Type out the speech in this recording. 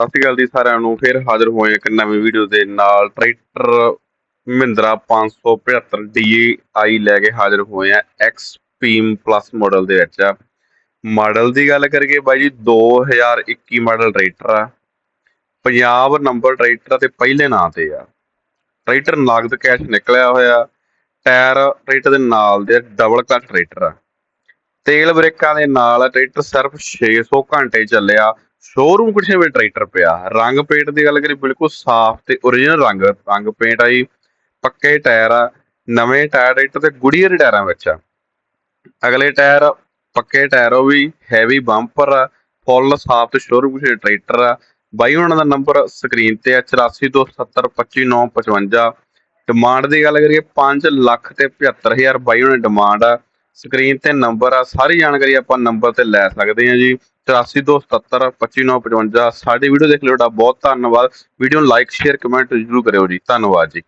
ਸਤਿ ਸ਼੍ਰੀ ਅਕਾਲ ਜੀ ਸਾਰਿਆਂ ਨੂੰ, ਫਿਰ ਹਾਜ਼ਰ ਹੋਏ ਇੱਕ ਨਵੀਂ ਵੀਡੀਓ ਦੇ ਨਾਲ। ਟਰੈਕਟਰ ਮਹਿੰਦਰਾ 575 DI ਲੈ ਕੇ ਹਾਜ਼ਰ ਹੋਏ ਆ ਐਕਸਟ੍ਰੀਮ ਪਲੱਸ ਮਾਡਲ ਦੇ ਵਿੱਚ। ਮਾਡਲ ਦੀ ਗੱਲ ਕਰੀਏ ਬਾਈ ਜੀ 2021 ਮਾਡਲ ਟਰੈਕਟਰ ਆ। ਪੰਜਾਬ ਨੰਬਰ ਟਰੈਕਟਰ ਤੇ ਪਹਿਲੇ ਨਾਂ ਤੇ ਆ। ਟਰੈਕਟਰ ਨਗਦ ਕੈਸ਼ ਨਿਕਲਿਆ ਹੋਇਆ। ਟਾਇਰ ਟਰੈਕਟਰ ਦੇ ਨਾਲ ਦੇ ਡਬਲ ਕੱਟ ਟਰੈਕਟਰ ਆ। ਤੇਲ ਬ੍ਰੇਕਾਂ ਦੇ ਨਾਲ ਟਰੈਕਟਰ ਸਿਰਫ 600 ਘੰਟੇ ਚੱਲਿਆ। ਸ਼ੋਰੂਮ ਕੁਛੇ ਵੀ ਟਰੈਕਟਰ ਪਿਆ। ਰੰਗ ਪੇਂਟ ਦੀ ਗੱਲ ਕਰੀ ਬਿਲਕੁਲ ਸਾਫ਼ ਤੇ origignal ਰੰਗ। ਰੰਗ ਪੇਂਟ ਆਈ, ਪੱਕੇ ਟਾਇਰ ਆ, ਨਵੇਂ ਟਾਇਰ, ਟਰੈਕਟਰ ਤੇ ਗੁੜੀਅਰ ਟਾਇਰਾਂ ਵਿੱਚ ਆ। ਅਗਲੇ ਟਾਇਰ, ਪੱਕੇ ਟਾਇਰ, ਉਹ ਵੀ ਹੈਵੀ ਬੰਪਰ ਆ ਫੁੱਲ ਸਾਫ਼ ਤੇ ਸ਼ੋਰੂਮ ਕੁਛੇ ਟਰੈਕਟਰ ਆ। ਬਾਈ ਉਹਨਾਂ ਦਾ ਨੰਬਰ ਸਕਰੀਨ ਤੇ ਆ 8427025955 ਡਿਮਾਂਡ ਦੀ ਗੱਲ ਕਰੀਏ 5 ਲੱਖ ਤੇ 75000 ਬਾਈ ਉਹਨਾਂ ਡਿਮਾਂਡ ਆ। ਸਕਰੀਨ ਤੇ ਨੰਬਰ ਆ, ਸਾਰੀ ਜਾਣਕਾਰੀ ਆਪਾਂ ਨੰਬਰ ਤੇ ਲੈ ਸਕਦੇ ਹਾਂ ਜੀ। 8427025955 ਸਾਡੀ ਵੀਡੀਓ ਦੇਖ ਲਿਓ ਤੁਹਾਡਾ ਬਹੁਤ ਧੰਨਵਾਦ। ਵੀਡੀਓ ਨੂੰ ਲਾਈਕ ਸ਼ੇਅਰ ਕਮੈਂਟ ਜ਼ਰੂਰ ਕਰਿਓ ਜੀ। ਧੰਨਵਾਦ ਜੀ।